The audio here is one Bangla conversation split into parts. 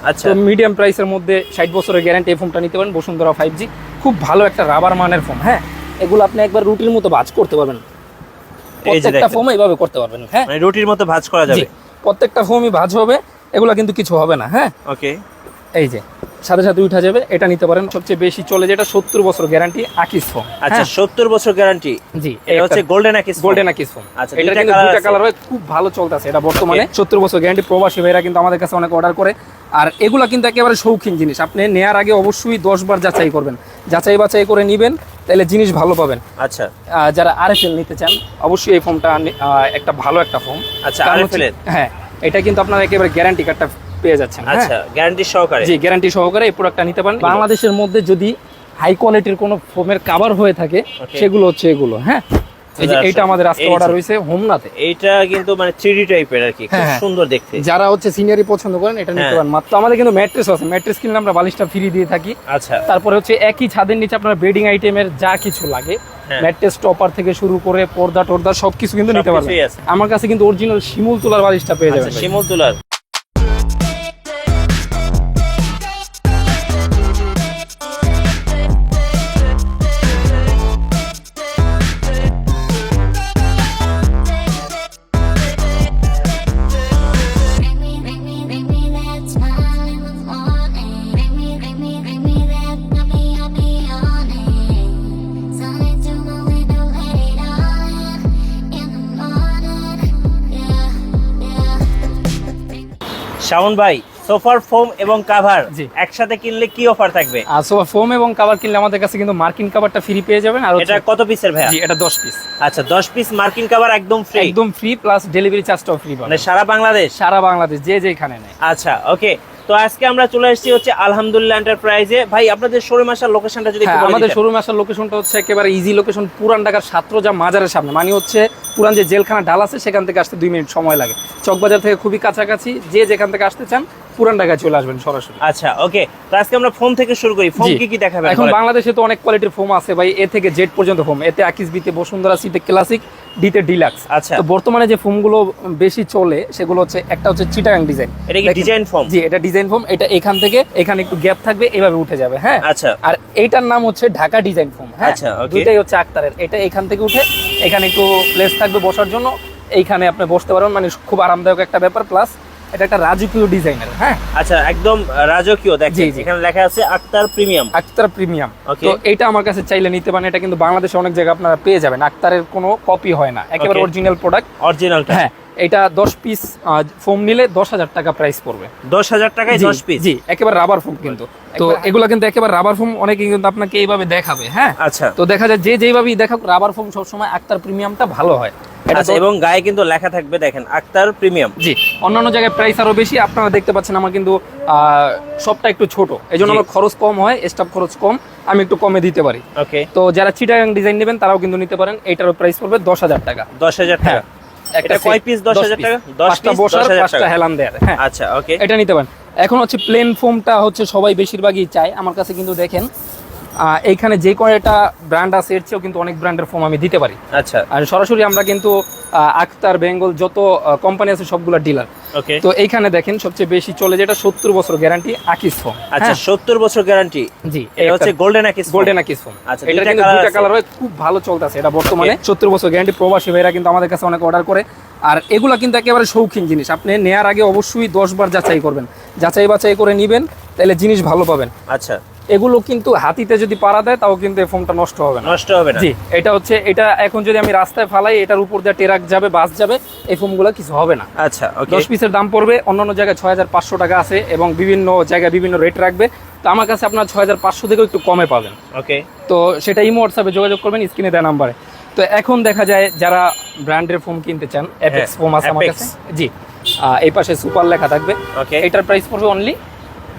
আচ্ছা। তো মিডিয়াম প্রাইসের মধ্যে ষাট বছরের গ্যারান্টি এই ফোনটা নিতে পারেন বসুন্ধরা ফাইভ জি খুব ভালো একটা রাবার মানের ফোন হ্যাঁ? এগুলো আপনি একবার রুটির মতো ভাজ করতে পারবেন। প্রত্যেকটা। ফোম এইভাবে করতে পারবেন হ্যাঁ? মানে রুটির মতো ভাজ করা যাবে। প্রত্যেকটা ফোমই ভাজ হবে এগুলো কিন্তু কিছু হবে না হ্যাঁ? ওকে এই যে। সাথে সাথে উঠা যাবে এটা নিতে পারেন। সবচেয়ে বেশি চলে যেটা সত্তর বছর গ্যারান্টি আকিস ফোম আচ্ছা সত্তর বছর গ্যারান্টি জি এটা হচ্ছে golden Akij golden Akij foam আচ্ছা, এটা কিন্তু আছে। কালার হয় খুব ভালো চলতেছে এটা বর্তমানে। সত্তর বছর গ্যারান্টি প্রবাসী ভাইরা কিন্তু আমাদের কাছে অনেক অর্ডার করে। আর এগুলা কিন্তু একেবারে শৌখিন জিনিস। আপনি নেয়ার আগে অবশ্যই দশ বার যাচাই করবেন। যাচাই বাছাই করে নিবেন তাহলে জিনিস ভালো পাবেন। আচ্ছা। যারা আরএফএল নিতে চান অবশ্যই এই ফোনটা একটা ভালো একটা ফোন আচ্ছা, হ্যাঁ এটা কিন্তু আপনারা একেবারে গ্যারান্টি কার্ডটা পেয়ে যাচ্ছেন হ্যাঁ? আচ্ছা গ্যারান্টি সহকারে। জি গ্যারান্টি সহকারে এই প্রোডাক্টটা নিতে পারেন। বাংলাদেশের মধ্যে যদি হাই কোয়ালিটির কোনো ফোমের কাভার হয়ে থাকে সেগুলো হচ্ছে এগুলো হ্যাঁ? এই যে আচ্ছা, এইটা আমাদের আজকে অর্ডার হয়েছে হোমনাতে। এইটা কিন্তু মানে টাইপের আর কি খুব হ্যাঁ, হ্যাঁ। সুন্দর দেখতে। যারা হচ্ছে সিনিয়রই পছন্দ করেন এটা নিতে। পারেন। মাত্র আমাদের কিন্তু ম্যাট্রেস আছে ম্যাট্রেস কিনলে আমরা বালিশটা ফ্রি দিয়ে থাকি। আচ্ছা। তারপরে হচ্ছে একই ছাদের নিচে আপনার বেডিং আইটেমের যা কিছু লাগে। ম্যাট্রেস টপার থেকে শুরু করে পর্দা টর্দা সবকিছু কিন্তু নিতে পারবেন। আমার কাছে কিন্তু অরিজিনাল শিমুল তোলার বালিশটা পেয়ে আচ্ছা যাবেন। শিমুল তুলার। শাওন ভাই সোফার ফোম এবং কাভার। একসাথে কিনলে কি অফার থাকবে? আর ফোম এবং কাভার কিনলে আমাদের কাছে কিন্তু মার্কিন কাভারটা ফ্রি পেয়ে যাবেন। আর এটা কত পিসের ভাইয়া? এটা দশ পিস আচ্ছা দশ পিস মার্কিন কাভার একদম ফ্রি একদম ফ্রি প্লাস ডেলিভারি চার্জটাও ফ্রি মানে সারা বাংলাদেশ? সারা বাংলাদেশ যে যেখানে নেয়। আচ্ছা ওকে তো আজকে আমরা চলে এসেছি হচ্ছে আলহামদুলিল্লাহ এন্টারপ্রাইজে ভাই আপনাদের শোরুম আসার লোকেশনটা যদি হ্যাঁ আমাদের শোরুম আসার লোকেশনটা হচ্ছে একেবারে ইজি লোকেশন পুরান ঢাকার সাতরোজা মাজারের সামনে। মানে হচ্ছে পুরান যে জেলখানা ডাল আছে সেখান থেকে আসতে দুই মিনিট সময় লাগে। চকবাজার থেকে খুবই কাছাকাছি যে যেখান থেকে আসতে চান পুরান ঢাকায় চলে আসবেন সরাসরি। আচ্ছা ওকে তো আজকে আমরা ফোন থেকে শুরু করি। ফোন কি কি দেখাবেন এখন বাংলাদেশে তো অনেক কোয়ালিটির ফোম আছে। ভাই এ থেকে জেড পর্যন্ত ফোম এতে আকিস বিতে বসুন্ধরা সিতে ক্লাসিক ডিতে ডিলাক্স আচ্ছা। তো বর্তমানে যে ফোমগুলো বেশি চলে সেগুলো হচ্ছে একটা হচ্ছে চিটাগাং ডিজাইন এটা কি ডিজাইন ফোম জি এটা ডিজাইন ফোম এটা এখান থেকে এখানে একটু গ্যাপ থাকবে এভাবে উঠে যাবে হ্যাঁ? আচ্ছা। আর এইটার নাম হচ্ছে ঢাকা ডিজাইন ফোম হ্যাঁ? আচ্ছা. দুইটাই হচ্ছে আক্তারের। এটা এখান থেকে উঠে এখানে একটু প্লেস থাকবে বসার জন্য। এইখানে আপনি বসতে পারবেন মানে খুব আরামদায়ক একটা ব্যাপার। প্লাস এটা একটা রাজকীয় ডিজাইনের হ্যাঁ? আচ্ছা একদম রাজকীয় দেখেন। এখানে লেখা আছে আক্তার প্রিমিয়াম। আক্তার প্রিমিয়াম. তো এটা আমার কাছে চাইলে নিতে পারেন এটা কিন্তু বাংলাদেশে অনেক জায়গায় আপনারা পেয়ে যাবেন। আক্তারের কোনো কপি হয় না। একেবারে অরিজিনাল প্রোডাক্ট অরিজিনালটা হ্যাঁ এটা দশ পিস ফোম নিলে দশ হাজার টাকা প্রাইস পড়বে। দশ হাজার টাকায় দশ পিস জি একেবারে রাবার ফোম কিন্তু। তো এগুলো কিন্তু একেবারে রাবার ফোম অনেকে কিন্তু আপনাকে এইভাবে দেখাবে হ্যাঁ? আচ্ছা। তো দেখা যায় যে যেভাবেই দেখাক রাবার ফোম সবসময় আক্তার প্রিমিয়ামটা ভালো হয়। আচ্ছা এবং গায়ে কিন্তু লেখা থাকবে দেখেন আক্তার প্রিমিয়াম জি অন্যান্য জায়গায় প্রাইস আরও বেশি আপনারা দেখতে পাচ্ছেন আমার কিন্তু সবটা একটু ছোট। এই জন্য আমার খরচ কম হয় স্টাফ খরচ কম আমি একটু কমে দিতে পারি। ওকে তো যারা চিটাগাং ডিজাইন নেবেন তারাও কিন্তু নিতে পারেন এটারও প্রাইস পড়বে দশ হাজার টাকা। দশ হাজার টাকা। Set, কয় পিস 10,000 টাকা? 10 পাঁচটা বসার 10,000 টাকা। হেলান দেয়ার হ্যাঁ। আচ্ছা ওকে এটা নিতে পারেন। এখন হচ্ছে প্লেন ফোমটা হচ্ছে সবাই বেশিরভাগই চায়। আমার কাছে কিন্তু দেখেন আহ, এইখানে যে কয়টা ব্র্যান্ড আছে এর চেয়েও কিন্তু অনেক ব্র্যান্ডের ফোম আমি দিতে পারি। আচ্ছা। আর সরাসরি আমরা কিন্তু আহ, আখতার বেঙ্গল যত কোম্পানি আছে সবগুলো ডিলার তো এইখানে দেখেন সবচেয়ে বেশি চলে যেটা সত্তর বছর গ্যারান্টি আকিস ফোম আচ্ছা সত্তর বছর গ্যারান্টি জি এটা হচ্ছে golden Akij golden Akij foam আচ্ছা, এটা কিন্তু দুইটা কালার হয় খুব ভালো চলতেছে এটা বর্তমানে সত্তর বছর গ্যারান্টি প্রবাসী ভাইরা কিন্তু আমাদের কাছে অনেক অর্ডার করে। আর এগুলা কিন্তু একেবারে শৌখিন জিনিস। আপনি নেয়ার আগে অবশ্যই দশ বার যাচাই করবেন। যাচাই বাছাই করে নিবেন তাহলে জিনিস ভালো পাবেন। আচ্ছা। এগুলো কিন্তু হাতিতে যদি পাড়া দেয় তাও কিন্তু এই ফোমটা নষ্ট হবে না। নষ্ট হবে না। জি এটা হচ্ছে এটা এখন যদি আমি রাস্তায় ফালাই এটার উপর দিয়ে ট্রাক যাবে বাস যাবে এই ফোমগুলো কিছু হবে না। আচ্ছা ওকে। দশ পিসের দাম পড়বে অন্যান্য জায়গায় ছয় হাজার পাঁচশো টাকা আছে এবং বিভিন্ন জায়গায় বিভিন্ন রেট রাখবে। তো আমার কাছে আপনার ছয় হাজার পাঁচশো থেকেও একটু কমে পাবেন। ওকে। তো সেটা ইমো হোয়াটসঅ্যাপে যোগাযোগ করবেন স্ক্রিনে দেওয়া নাম্বারে। তো এখন দেখা যায় যারা ব্র্যান্ডের ফোম কিনতে চান অ্যাপেক্স ফোম আছে আমার কাছে। জি এই পাশে সুপার লেখা থাকবে। ওকে। এটার প্রাইস পড়বে অনলি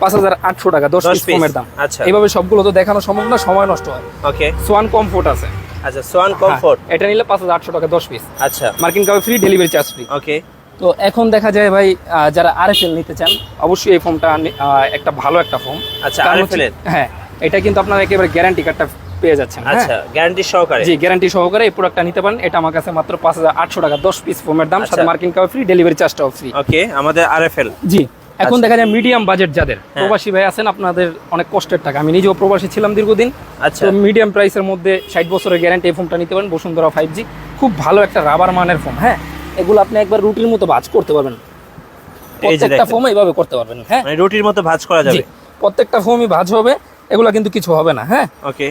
পাঁচ হাজার আটশো টাকা দশ পিস। ফোমের দাম। আচ্ছা। এইভাবে সবগুলো তো দেখানো সম্ভব না সময় নষ্ট হয়। ওকে সোয়ান কমফোর্ট আছে। আচ্ছা সোয়ান কমফোর্ট। হ্যাঁ, এটা নিলে পাঁচ হাজার আটশো টাকা দশ পিস আচ্ছা। মার্কিন কাপে free delivery charge free okay তো এখন দেখা যায় ভাই যারা আরএফএল নিতে চান অবশ্যই এই ফোমটা একটা ভালো একটা ফোম আচ্ছা, এর? হ্যাঁ এটা কিন্তু আপনারা একেবারে গ্যারান্টি কার্ডটা পেয়ে যাচ্ছেন হ্যাঁ? আচ্ছা গ্যারান্টি সহকারে। জি গ্যারান্টি সহকারে এই প্রোডাক্টটা নিতে পারেন। এটা আমার কাছে মাত্র পাঁচ হাজার আটশো টাকা দশ পিস ফোমের দাম সাথে আচ্ছা। মার্কিন কাপে ফ্রি ডেলিভারি চার্জটাও ফ্রি ওকে আমাদের আরএফএল জি। এখন আচ্ছা। দেখা যায় মিডিয়াম বাজেট যাদের। হ্যাঁ। প্রবাসী ভাই আছেন আপনাদের অনেক কষ্টের টাকা। আমি নিজেও প্রবাসী ছিলাম দীর্ঘদিন। আচ্ছা। মিডিয়াম প্রাইসের মধ্যে ষাট বছরের গ্যারান্টি এই ফোনটা নিতে পারেন বসুন্ধরা ফাইভ জি খুব ভালো একটা রাবার মানের ফোন হ্যাঁ? এগুলো আপনি একবার রুটির মতো ভাজ করতে পারবেন। প্রত্যেকটা। ফোম এইভাবে করতে পারবেন হ্যাঁ? মানে রুটির মতো ভাজ করা যাবে। প্রত্যেকটা ফোমই ভাজ হবে এগুলো কিন্তু কিছু হবে না হ্যাঁ? ওকে।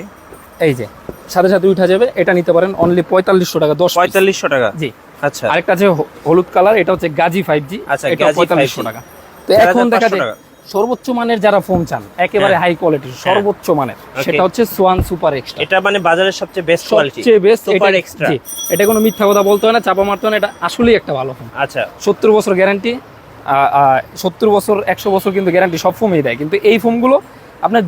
এই যে সাথে সাথে উঠা যাবে এটা নিতে পারেন অনলি পঁয়তাল্লিশশো টাকা দশ পঁয়তাল্লিশশো টাকা? জি। আচ্ছা। আরেকটা আছে হলুদ কালার এটা হচ্ছে গাজি ফাইভ জি আচ্ছা, এটা পঁয়তাল্লিশশো টাকা। তো এখন দেখা যায় সর্বোচ্চ মানের যারা ফোন চান একেবারে হ্যাঁ। হাই কোয়ালিটির সর্বোচ্চ মানের সেটা হচ্ছে সোয়ান সুপার এক্সট্রা এটা মানে বাজারের সবচেয়ে বেস্ট কোয়ালিটি সবচেয়ে বেস্ট সুপার এক্সট্রা এটা কোনো মিথ্যা কথা বলতে হয় না চাপা মারতে হয় না এটা আসলেই একটা ভালো ফোন আচ্ছা। সত্তর বছর গ্যারান্টি সত্তর বছর একশো বছর কিন্তু গ্যারান্টি সব ফোমেই দেয়। কিন্তু এই ফোনগুলো আপনার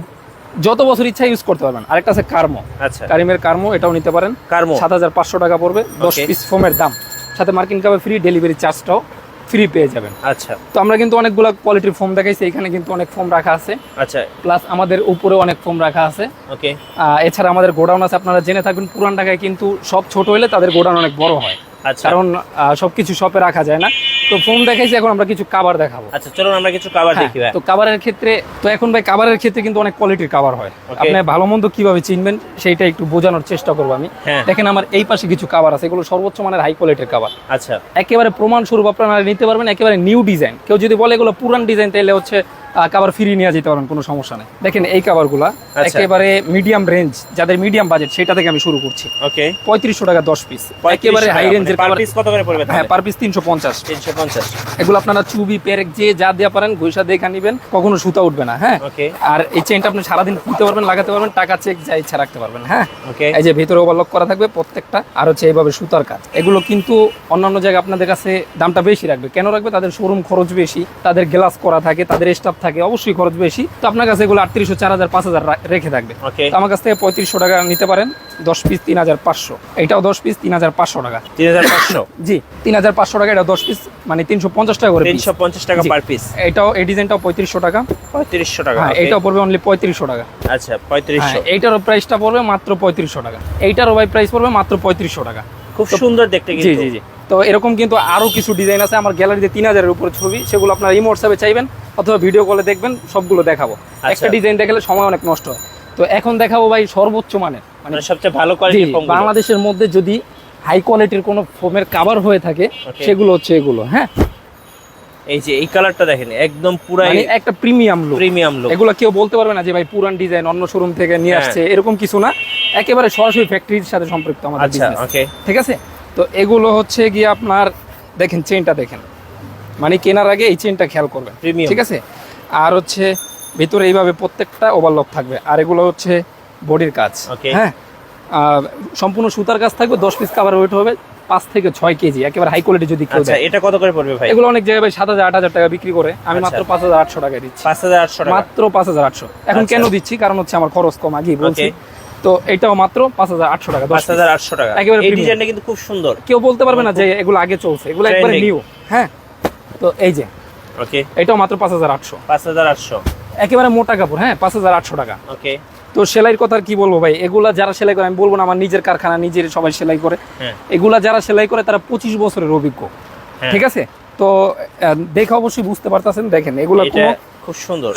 যত বছর ইচ্ছা ইউজ করতে পারবেন। আরেকটা আছে কার্মো আচ্ছা। কারিমের কার্মো এটাও নিতে পারেন। কার্মো সাত হাজার পাঁচশো টাকা পড়বে দশ Okay. পিস ফোমের দাম। সাথে মার্কিন কাপে ফ্রি ডেলিভারি চার্জটাও ফ্রি পেয়ে যাবেন। আচ্ছা। তো আমরা কিন্তু অনেকগুলো কোয়ালিটির ফোম দেখাইছি এখানে কিন্তু অনেক ফোম রাখা আছে। আচ্ছা। প্লাস আমাদের উপরে অনেক ফোম রাখা আছে। ওকে। এছাড়া আমাদের গোডাউন আছে আপনারা জেনে থাকবেন পুরান ঢাকায় কিন্তু সব ছোট হলে তাদের গোডাউন অনেক বড় হয়। আচ্ছা। কারণ সবকিছু শপে রাখা যায় না। তো ফোম দেখাইছি এখন আমরা কিছু কাভার দেখাবো। আচ্ছা চলুন আমরা কিছু কাবার হ্যাঁ, দেখি ভাই। তো কাভারের ক্ষেত্রে তো এখন ভাই কাভারের ক্ষেত্রে কিন্তু অনেক কোয়ালিটির কাভার হয়। আপনি ভালো মন্দ কীভাবে চিনবেন সেইটা একটু বোঝানোর চেষ্টা করব আমি। হ্যাঁ। দেখেন আমার এই পাশে কিছু কাবার আছে এগুলো সর্বোচ্চ মানের হাই কোয়ালিটির কাবার আচ্ছা। একেবারে প্রমাণ স্বরূপ আপনারা নিতে পারবেন একেবারে নিউ ডিজাইন কেউ যদি বলে এগুলো পুরান ডিজাইন তাহলে হচ্ছে কাভার ফিরিয়ে নিয়ে যেতে পারেন কোনো সমস্যা নেই। দেখেন এই কাভারগুলা আচ্ছা। একেবারে মিডিয়াম রেঞ্জ যাদের মিডিয়াম বাজেট সেটা থেকে আমি শুরু করছি। ওকে পঁয়ত্রিশশো টাকা দশ পিস একেবারে হাই রেঞ্জের পার পিস কত করে পড়বে হ্যাঁ পার পিস তিনশো পঞ্চাশ। তিনশো পঞ্চাশ। এগুলো আপনারা চুবি পেরেক যে যা দেওয়া পারেন ঘুষা দেখা নিবেন কখনো সুতা উঠবে না হ্যাঁ? ওকে আর এই চেনটা আপনি সারাদিন খুলতে পারবেন লাগাতে পারবেন টাকা চেক যা ইচ্ছা রাখতে পারবেন হ্যাঁ? ওকে এই যে ভেতরে ওভারলক করা থাকবে প্রত্যেকটা আর হচ্ছে এইভাবে সুতার কাজ। এগুলো কিন্তু অন্যান্য জায়গায় আপনাদের কাছে দামটা বেশি রাখবে। কেন রাখবে? তাদের শোরুম খরচ বেশি তাদের গ্লাস করা থাকে তাদের স্টাফ থাকে অবশ্যই খরচ বেশি। তো আপনার কাছে এগুলো আটত্রিশশো চার হাজার পাঁচ হাজার রেখে থাকবে। তো আমার কাছ থেকে পঁয়ত্রিশশো টাকা নিতে পারেন দশ পিস তিন হাজার পাঁচশো। এটাও দশ পিস তিন হাজার পাঁচশো টাকা। তিন হাজার পাঁচশো? জি তিন হাজার পাঁচশো টাকা এটা দশ পিস মানে তিনশো পঞ্চাশ টাকা করে। তিনশো পঞ্চাশ টাকা পার পিস এটাও এই ডিজাইনটাও পঁয়ত্রিশশো টাকা। পঁয়ত্রিশশো টাকা হ্যাঁ এটাও পড়বে অনলি পঁয়ত্রিশশো টাকা। আচ্ছা পঁয়ত্রিশশো। হ্যাঁ এইটারও প্রাইসটা পড়বে মাত্র পঁয়ত্রিশশো টাকা। এইটারও ভাই প্রাইস পড়বে মাত্র পঁয়ত্রিশশো টাকা। খুব সুন্দর দেখতে জি জি জি। তো এরকম কিন্তু আরও কিছু ডিজাইন আছে। আমার গ্যালারিতে তিন হাজারের উপরে ছবি সেগুলো আপনার ইমো হোয়াটসঅ্যাপে চাইবেন। অথবা ভিডিও কলে দেখবেন সবগুলো দেখাবো। আচ্ছা। একটা ডিজাইন দেখালে সময় অনেক নষ্ট হয়। তো এখন দেখাবো ভাই সর্বোচ্চ মানের। মানে মানে সবচেয়ে ভালো ফোন বাংলাদেশের মধ্যে যদি হাই কোয়ালিটির কোনো ফোমের কাভার হয়ে থাকে সেগুলো হচ্ছে এগুলো হ্যাঁ? এই যে এই কালারটা দেখেন একদম পুরাই মানে একটা প্রিমিয়াম লুক প্রিমিয়াম লুক এগুলো কেউ বলতে পারবে না যে ভাই পুরান ডিজাইন অন্য শোরুম থেকে নিয়ে হ্যাঁ। আসছে। এরকম কিছু না। একেবারে সরাসরি ফ্যাক্টরির সাথে সম্পৃক্ত আমাদের আচ্ছা business। ওকে ঠিক আছে? তো এগুলো হচ্ছে গিয়ে আপনার দেখেন চেনটা দেখেন। মানে কেনার আগে এই চেনটা খেয়াল করবেন ঠিক আছে? আর হচ্ছে ভিতরে এইভাবে প্রত্যেকটা ওভারলক থাকবে। আর এগুলো হচ্ছে বডির কাজ. হ্যাঁ? সম্পূর্ণ সুতার কাজ থাকবে দশ পিস কাভার ওয়েট হবে পাঁচ থেকে ছয় কেজি একেবারে হাই কোয়ালিটি যদি কেউ আচ্ছা এটা কত করে পড়বে ভাই? এগুলো অনেক জায়গায় ভাই সাত হাজার আট হাজার টাকা বিক্রি করে। আমি আচ্ছা। মাত্র পাঁচ হাজার আটশো টাকা দিচ্ছি। পাঁচ হাজার আটশো মাত্র পাঁচ হাজার আটশো। এখন আচ্ছা। কেন দিচ্ছি? কারণ হচ্ছে আমার খরচ কম আগেই বলছি. তো এটাও মাত্র পাঁচ হাজার আটশো টাকা পাঁচ হাজার আটশো টাকা। একেবারে ডিজাইনটা কিন্তু খুব সুন্দর। কেউ বলতে পারবে না যে এগুলো আগে চলছে। এগুলো একবারে। নিউ হ্যাঁ? তো এই যে ওকে এটাও মাত্র পাঁচ হাজার আটশো। পাঁচ হাজার আটশো। একেবারে মোটা কাপড় হ্যাঁ? পাঁচ হাজার আটশো টাকা। ওকে তো সেলাইয়ের কথা কি বলব ভাই? এগুলা যারা সেলাই করে আমি বলব না আমার নিজের কারখানা নিজের সবাই সেলাই করে। হ্যাঁ। এগুলা যারা সেলাই করে তারা পঁচিশ বছরের অভিজ্ঞ। হ্যাঁ। ঠিক আছে? তো দেখে অবশ্যই বুঝতে পারতেছেন। দেখেন এগুলা খুব সুন্দর।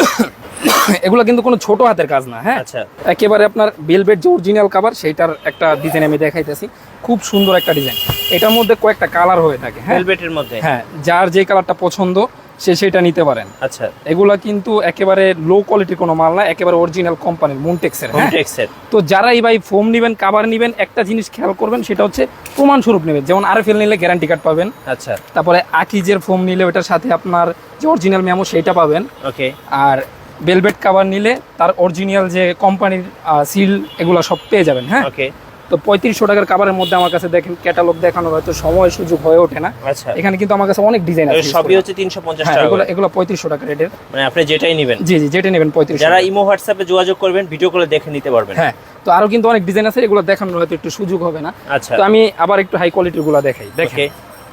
এগুলো কিন্তু কোনো ছোট হাতের কাজ না হ্যাঁ? আচ্ছা। একেবারে আপনার বেলভেট যে অরিজিনাল কাভার সেইটার একটা ডিজাইন আমি দেখাইতেছি। খুব সুন্দর একটা ডিজাইন। এটার মধ্যে কয়েকটা কালার হয়ে থাকে হ্যাঁ? ভেলভেটের মধ্যে? হ্যাঁ যার যে কালারটা পছন্দ সে সেটা নিতে পারেন। আচ্ছা। এগুলা কিন্তু একেবারে লো কোয়ালিটির কোনো মাল না একেবারে অরিজিনাল কোম্পানির মুনটেক্সের হ্যাঁ? হোমটেক্সের তো যারাই ভাই ফোম নেবেন কাভার নেবেন একটা জিনিস খেয়াল করবেন সেটা হচ্ছে প্রমাণ স্বরূপ নেবেন। যেমন আরএফএল নিলে গ্যারান্টি কার্ড পাবেন। আচ্ছা। তারপরে আকিজের ফোম নিলে ওটার সাথে আপনার যে অরিজিনাল মেমো সেটা পাবেন। ওকে আর বেলভেট কাভার নিলে তার অরিজিনাল যে কোম্পানির সিল এগুলো সব পেয়ে যাবেন হ্যাঁ? ওকে তো পঁয়ত্রিশশো টাকার কাভারের মধ্যে আমার কাছে দেখেন ক্যাটালগ দেখানোর হয়তো সময় সুযোগ হয়ে ওঠে না। আচ্ছা। এখানে কিন্তু আমার কাছে অনেক ডিজাইন আছে সবই হচ্ছে তিনশো পঞ্চাশ হ্যাঁ টাকা এগুলো এগুলো পঁয়ত্রিশশো টাকা রেটের। মানে আপনি যেটাই নেবেন। জি জি যেটাই নেবেন পঁয়ত্রিশ যারা ইমো হোয়াটসঅ্যাপে যোগাযোগ করবেন ভিডিও করে দেখে নিতে পারবেন। হ্যাঁ তো আরও কিন্তু অনেক ডিজাইন আছে এগুলো দেখানোর হয়তো একটু সুযোগ হবে না। আচ্ছা। তো আমি আবার একটু হাই কোয়ালিটিরগুলো দেখাই দেখেন। ওকে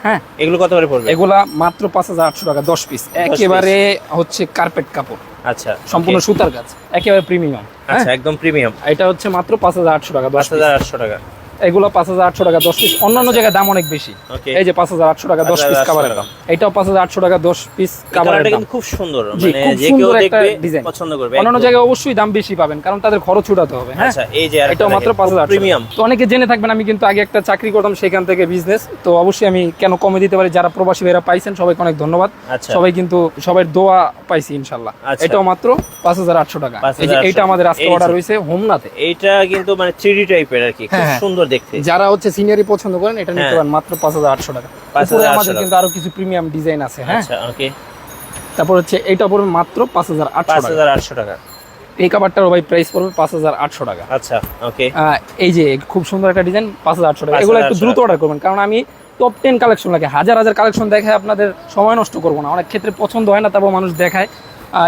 হ্যাঁ। এগুলো কত করে পড়বে? এগুলা মাত্র পাঁচ হাজার আটশো টাকা দশ পিস একেবারে হচ্ছে কার্পেট কাপড়। আচ্ছা সম্পূর্ণ সুতার কাজ একেবারে প্রিমিয়াম আচ্ছা একদম প্রিমিয়াম এটা হচ্ছে মাত্র পাঁচ হাজার আটশো টাকা দশ পাঁচ হাজার আটশো টাকা। এগুলো পাঁচ হাজার আটশো টাকা দশ পিস অন্যান্য জায়গায় দাম অনেক বেশি। এই যে পাঁচ হাজার আটশো টাকা দশ পিস 5,800 কাভারের দাম। এটাও পাঁচ হাজার আটশো টাকা দশ পিস কাভারের দাম। খুব সুন্দর মানে খুব সুন্দর একটা ডিজাইন পছন্দ করবে অন্যান্য জায়গায় অবশ্যই দাম বেশি পাবেন কারণ তাদের খরচ উঠাতে হবে হ্যাঁ? আচ্ছা এই যে এটাও মাত্র পাঁচ হাজার প্রিমিয়াম তো অনেকে জেনে থাকবেন আমি কিন্তু আগে একটা চাকরি করতাম সেখান থেকে বিজনেস তো অবশ্যই আমি কেন কমে দিতে পারি যারা প্রবাসী ভাইরা পাইছেন সবাইকে অনেক ধন্যবাদ। আচ্ছা। সবাই কিন্তু সবাই দোয়া পাইছি ইনশাল্লাহ। আচ্ছা। এটাও মাত্র পাঁচ হাজার আটশো টাকা। এই যে 5,800 এইটা আমাদের আজকে অর্ডার হয়েছে হোমনাতে। এইটা কিন্তু মানে থ্রি টাইপের আর কি। খুব হ্যাঁ, হ্যাঁ। সুন্দর দেখতে। যারা হচ্ছে সিনিয়রই পছন্দ করেন এটা নিতে হ্যাঁ। পারেন মাত্র পাঁচ হাজার আটশো টাকা। উপরে আমাদের কিন্তু আরও কিছু প্রিমিয়াম ডিজাইন আছে হ্যাঁ? আচ্ছা ওকে তারপর হচ্ছে এইটা পড়বে মাত্র পাঁচ হাজার আটশো পাঁচ টাকা। এই ভাই প্রাইস পড়বে পাঁচ হাজার আটশো টাকা। আচ্ছা ওকে এই যে খুব সুন্দর একটা ডিজাইন পাঁচ হাজার আটশো টাকা। এগুলো একটু দ্রুত অর্ডার করবেন কারণ আমি টপ টেন কালেকশন লাগে। হাজার হাজার কালেকশন দেখায় আপনাদের সময় নষ্ট করব না। অনেক ক্ষেত্রে পছন্দ হয় না তারপর মানুষ দেখায়।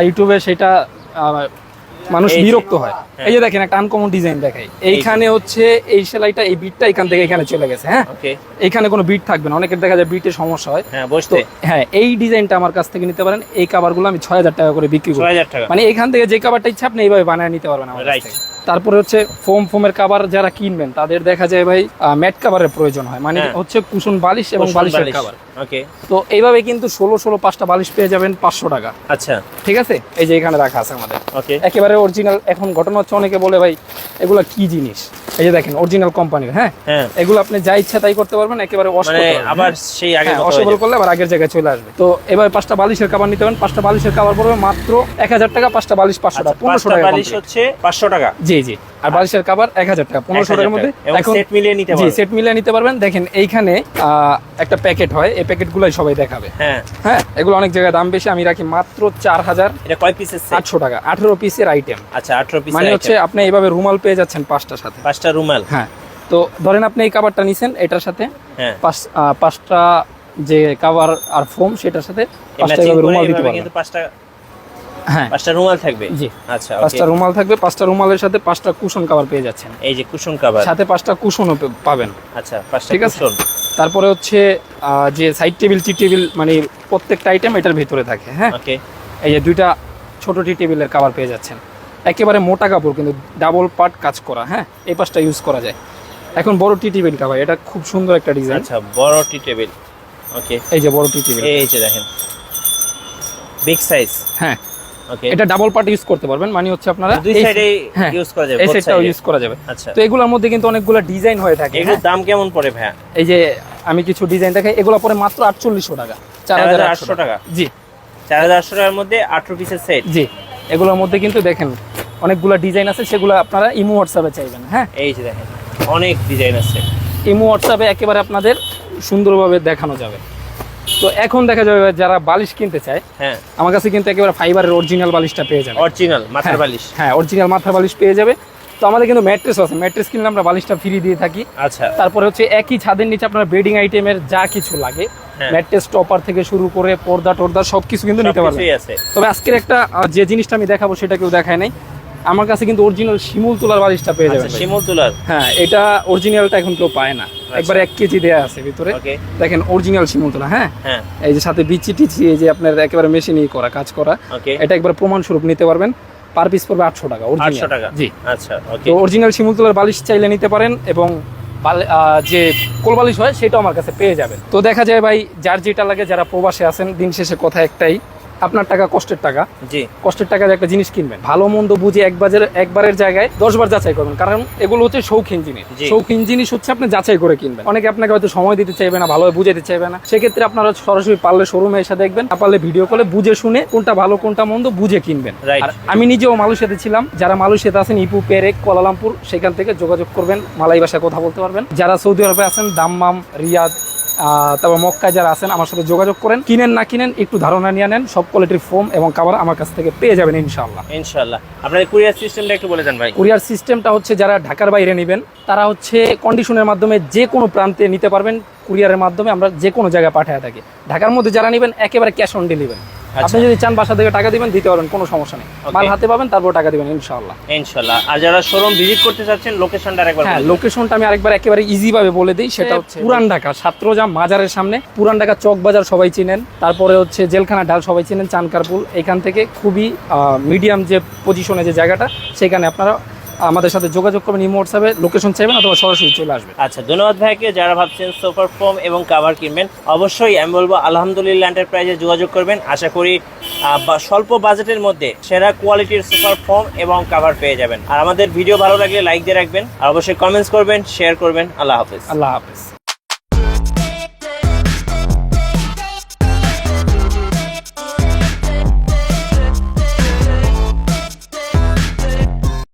ইউটিউবে সেটা মানুষ বিরক্ত হয়। হ্যাঁ। এই যে দেখেন একটা আনকমন ডিজাইন দেখাই। এইখানে হচ্ছে এই সেলাইটা এই বিটটা এখান থেকে এখানে চলে গেছে হ্যাঁ? এখানে কোনো বিট থাকবে না অনেকের দেখা যায় বিটের সমস্যা হয়। হ্যাঁ হ্যাঁ এই ডিজাইনটা আমার কাছ থেকে নিতে পারেন। এই কাভারগুলো আমি ছয় হাজার টাকা করে বিক্রি করি মানে এখান থেকে যে কাভারটা ইচ্ছা আপনি এইভাবে বানিয়ে নিতে পারবেন আমার কাছ থেকে। তারপরে হচ্ছে ফোম ফোমের কাবার যারা কিনবেন তাদের দেখা যায় ভাই ম্যাট কাভারের প্রয়োজন হয়। মানে হ্যাঁ। হচ্ছে কুসুন বালিশ এবং বালিশের কাভার ওকে তো এইভাবে কিন্তু ষোলো ষোলো পাঁচটা বালিশ পেয়ে যাবেন পাঁচশো টাকা। আচ্ছা। ঠিক আছে? এই যে এখানে রাখা আছে আমাদের। ওকে একেবারে অরিজিনাল এখন ঘটনা হচ্ছে অনেকে বলে ভাই এগুলো কি জিনিস? এই যে দেখেন অরিজিনাল কোম্পানির হ্যাঁ? হ্যাঁ। এগুলো আপনি যা ইচ্ছা তাই করতে পারবেন একেবারে মানে আবার হ্যাঁ? সেই আগের হ্যাঁ, অসবল করলে আবার আগের জায়গায় চলে আসবে। তো এবার পাঁচটা বালিশের কাবার নিতে পারেন। পাঁচটা বালিশের কাবার পড়বে মাত্র এক হাজার টাকা পাঁচটা বালিশ পাঁচশো আচ্ছা, টাকা পনেরোশো পাঁচটা টাকা বালিশ হচ্ছে পাঁচশো টাকা। জি জি। আর বালিশের কাবার এক হাজার টাকা পনেরোশো টাকার মধ্যে। এখন সেট মিলিয়ে নিতে জি সেট মিলিয়ে নিতে পারবেন। দেখেন এইখানে একটা প্যাকেট হয়। এই প্যাকেটগুলোই সবাই দেখাবে। হ্যাঁ। হ্যাঁ এগুলো অনেক জায়গায় দাম বেশি। আমি রাখি মাত্র চার হাজার এটা কয় পিসের আটশো টাকা। আঠেরো পিসের আইটেম আচ্ছা আঠারো পিস মানে হচ্ছে আপনি এইভাবে রুমাল পেয়ে যাচ্ছেন পাঁচটার সাথে। পাঁচটা রুমাল। হ্যাঁ। তো ধরেন আপনি এই কাবারটা নিছেন এটার সাথে হ্যাঁ। পাঁচটা যে কাভার আর ফোম সেটার সাথে পাঁচটা রুমাল দিতে পারবেন। পাঁচটা হ্যাঁ। পাঁচটা রুমাল থাকবে? জি। আচ্ছা পাঁচটা রুমাল থাকবে পাঁচটা রুমালের সাথে পাঁচটা কুশন কাভার পেয়ে যাচ্ছেন। এই যে কুশন কভার সাথে পাঁচটা কুশনও পাবেন। আচ্ছা পাঁচটা ঠিক আছে। তারপরে হচ্ছে যে সাইড টেবিল টি টেবিল মানে প্রত্যেকটা আইটেম এটার ভিতরে থাকে হ্যাঁ? ওকে। এই যে দুইটা ছোট টি টেবিলের কাভার পেয়ে যাচ্ছেন। একেবারে মোটা কাপড় কিন্তু ডাবল পার্ট কাজ করা হ্যাঁ? এই পাশটা ইউজ করা যায়। এখন বড় টি টেবিল কাভার এটা খুব সুন্দর একটা ডিজাইন আচ্ছা বড় টি টেবিল ওকে। এই যে বড় টি টেবিল এই যে দেখেন। বিগ সাইজ হ্যাঁ। এটা ডাবল পার্ট ইউজ করতে পারবেন মানে হচ্ছে আপনারা দুই সাইডে হ্যাঁ, ইউজ করা যাবে এই ইউজ করা যাবে। আচ্ছা। তো এগুলোর মধ্যে কিন্তু অনেকগুলো ডিজাইন হয়ে থাকে এগুলোর হ্যাঁ? দাম কেমন পড়ে ভাইয়া? এই যে আমি কিছু ডিজাইন দেখাই এগুলো পরে মাত্র আটচল্লিশশো টাকা চার হাজার আটশো 4800 টাকা। জি। চার হাজার আটশো টাকার মধ্যে আঠারো পিসের সেট জি। এগুলোর মধ্যে কিন্তু দেখেন অনেকগুলো ডিজাইন আছে সেগুলো আপনারা ইমো হোয়াটসঅ্যাপে চাইবেন হ্যাঁ। এই যে দেখেন অনেক ডিজাইন আছে। ইমো হোয়াটসঅ্যাপে একেবারে আপনাদের সুন্দরভাবে দেখানো যাবে। তো এখন দেখা যাবে যারা বালিশ কিনতে চায় হ্যাঁ। আমার কাছে কিন্তু একেবারে ফাইবারের অরিজিনাল বালিশটা পেয়ে যাবে। অরিজিনাল মাথার হ্যাঁ, বালিশ। হ্যাঁ অরিজিনাল মাথার বালিশ পেয়ে যাবে। তো আমাদের কিন্তু ম্যাট্রেস আছে। ম্যাট্রেস কিনলে আমরা বালিশটা ফ্রি দিয়ে থাকি। আচ্ছা। তারপরে হচ্ছে একই ছাদের নিচে আপনার বেডিং আইটেমের যা কিছু লাগে। ম্যাট্রেস টপার থেকে শুরু করে পর্দা টর্দা সব কিছু কিন্তু নিতে পারবেন। তবে আজকের একটা যে জিনিসটা আমি দেখাবো সেটা কেউ দেখায় নাই। আমার কাছে কিন্তু অরিজিনাল শিমুল তোলার বালিশটা পেয়ে আচ্ছা যাবেন শিমুল তুলার? হ্যাঁ এটা অরিজিনালটা এখন কেউ পায় না। একবার এক কেজি দেয়া আছে ভিতরে। দেখেন অরিজিনাল শিমুল তোলা হ্যাঁ? হ্যাঁ। এই যে সাথে বিচি টিচি এই যে আপনার একেবারে মেশিনই করা কাজ করা এটা একবার প্রমাণ স্বরূপ নিতে পারবেন। পার পিস পড়বে আটশো টাকা আটশো টাকা। জি। আচ্ছা ওকে। তো অরিজিনাল শিমুল তোলার বালিশ চাইলে নিতে পারেন এবং যে কোল বালিশ হয় সেটাও আমার কাছে পেয়ে যাবেন। তো দেখা যায় ভাই যার যেটা লাগে যারা প্রবাসে আছেন দিন শেষে কথা একটাই আপনার টাকা কষ্টের টাকা। জি। কষ্টের টাকা একটা জিনিস কিনবেন। ভালো মন্দ বুঝে এক বাজার একবারের জায়গায় দশ বার যাচাই করবেন। কারণ এগুলো হচ্ছে শৌখিন জিনিস। শৌখিন জিনিস হচ্ছে আপনি যাচাই করে কিনবেন। অনেকে আপনাকে হয়তো সময় দিতে চাইবে না ভালোভাবে বুঝাতে চাইবে না। সেক্ষেত্রে আপনারা সরাসরি পারলে শোরুমে এসে দেখবেন না পারলে ভিডিও কলে বুঝে শুনে কোনটা ভালো কোনটা মন্দ বুঝে কিনবেন। আর আমি নিজেও মালয়েশিয়াতে ছিলাম। যারা মালয়েশিয়াতে আছেন ইপু পেরেক কোয়ালালামপুর সেখান থেকে যোগাযোগ করবেন। মালাই ভাষায় কথা বলতে পারবেন। যারা সৌদি আরবে আছেন দাম্মাম রিয়াদ তারপর মক্কা যারা আছেন আমার সাথে যোগাযোগ করেন। কিনেন না কিনেন একটু ধারণা নিয়ে নেন সব কোয়ালিটির ফোম এবং কাবার আমার কাছ থেকে পেয়ে যাবেন ইনশাল্লাহ ইনশাল্লাহ আপনাদের কুরিয়ার সিস্টেমটা একটু বলে দেন ভাই। কুরিয়ার সিস্টেমটা হচ্ছে যারা ঢাকার বাইরে নেবেন তারা হচ্ছে কন্ডিশনের মাধ্যমে যে কোনো প্রান্তে নিতে পারবেন। কুরিয়ারের মাধ্যমে আমরা যে কোনো জায়গায় পাঠিয়ে থাকি। ঢাকার মধ্যে যারা নেবেন একেবারে ক্যাশ অন ডেলিভারি। আপনি যদি চান বাসা থেকে টাকা দিবেন দিতে পারবেন কোনো সমস্যা নেই। মাল হাতে পাবেন তারপর টাকা দিবেন ইনশাআল্লাহ। ইনশাআল্লাহ। আর যারা শোরুম ভিজিট করতে চাচ্ছেন লোকেশনটা আরেকবার হ্যাঁ লোকেশনটা আমি আরেকবার একেবারে ইজি ভাবে বলে দিই। সেটা হচ্ছে পুরান ঢাকা ছাত্রজাম মাজারের সামনে। পুরান ঢাকা চক বাজার সবাই চিনেন। তারপরে হচ্ছে জেলখানা ডাল সবাই চিনেন চানকারপুল। এখান থেকে খুবই মিডিয়াম যে পজিশনে যে জায়গাটা সেখানে আপনারা আমাদের সাথে যোগাযোগ করবেন ইমো হোয়াটসঅ্যাপে লোকেশন চাইবেন অথবা সরাসরি চলে আসবেন। আচ্ছা ধন্যবাদ ভাইকে। যারা ভাবছেন সোফার ফোম এবং কাভার কিনবেন অবশ্যই আমি বলব আলহামদুলিল্লাহ এন্টারপ্রাইজে যোগাযোগ করবেন। আশা করি বা- স্বল্প বাজেটের মধ্যে সেরা কোয়ালিটির সোফার ফোম এবং কাভার পেয়ে যাবেন। আর আমাদের ভিডিও ভালো লাগলে লাইক দিয়ে রাখবেন। আর অবশ্যই কমেন্টস করবেন শেয়ার করবেন। আল্লাহ হাফেজ। আল্লাহ হাফেজ।